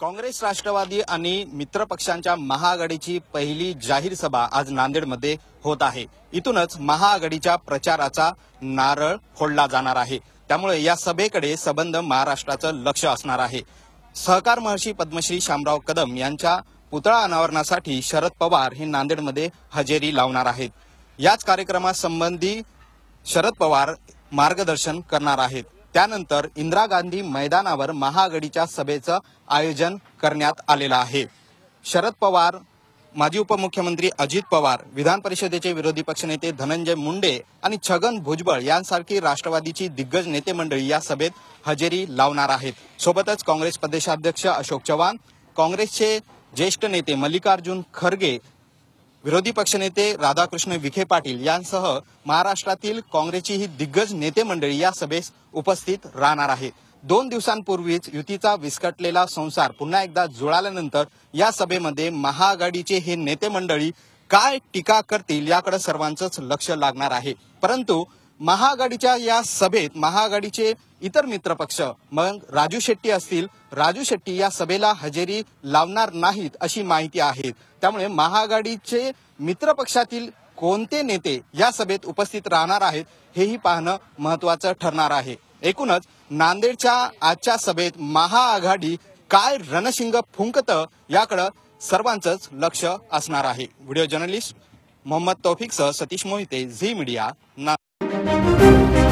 काँग्रेस राष्ट्रवादी आणि मित्र पक्षांच्या महाआघाडीची पहिली जाहीर सभा आज नांदेडमध्ये होत आहे. इथूनच महाआघाडीच्या प्रचाराचा नारळ फोडला जाणार आहे. त्यामुळे या सभेकडे संबंध महाराष्ट्राचं लक्ष असणार आहे. सहकार महर्षी पद्मश्री शामराव कदम यांच्या पुतळा अनावरणासाठी शरद पवार हे नांदेडमध्ये हजेरी लावणार आहेत. याच कार्यक्रमासंबंधी शरद पवार मार्गदर्शन करणार आहेत. त्यानंतर इंदिरा गांधी मैदानावर महाआघाडीच्या सभेचं आयोजन करण्यात आलेलं आहे. शरद पवार माजी उपमुख्यमंत्री अजित पवार विधान परिषदेचे विरोधी पक्षनेते धनंजय मुंडे आणि छगन भुजबळ यांसारखी राष्ट्रवादीची दिग्गज नेते मंडळी या सभेत हजेरी लावणार आहेत. सोबतच काँग्रेस प्रदेशाध्यक्ष अशोक चव्हाण काँग्रेसचे ज्येष्ठ नेते मल्लिकार्जुन खरगे विरोधी पक्षनेते राधाकृष्ण विखे पाटील यांसह महाराष्ट्रातील काँग्रेसची ही दिग्गज नेते मंडळी या सभेस उपस्थित राहणार आहे दोन दिवसांपूर्वीच युतीचा विस्कटलेला संसार पुन्हा एकदा जुळाल्यानंतर या सभेमध्ये महाआघाडीचे हे नेते मंडळी काय टीका करतील याकडे सर्वांचंच लक्ष लागणार आहे. परंतु महाआघाडीच्या या सभेत महाआघाडीचे इतर मित्रपक्ष मग राजू शेट्टी असतील. राजू शेट्टी या सभेला हजेरी लावणार नाहीत अशी माहिती आहे. त्यामुळे महाआघाडीचे मित्रपक्षातील कोणते नेते या सभेत उपस्थित राहणार आहेत हेही पाहणं महत्वाचं ठरणार आहे. एकूणच नांदेडच्या आजच्या सभेत महाआघाडी काय रणशिंग फुंकतं याकडं सर्वांचंच लक्ष असणार आहे. व्हिडिओ जर्नलिस्ट मोहम्मद तौफिक सह सतीश मोहिते झी मीडिया ना Thank you.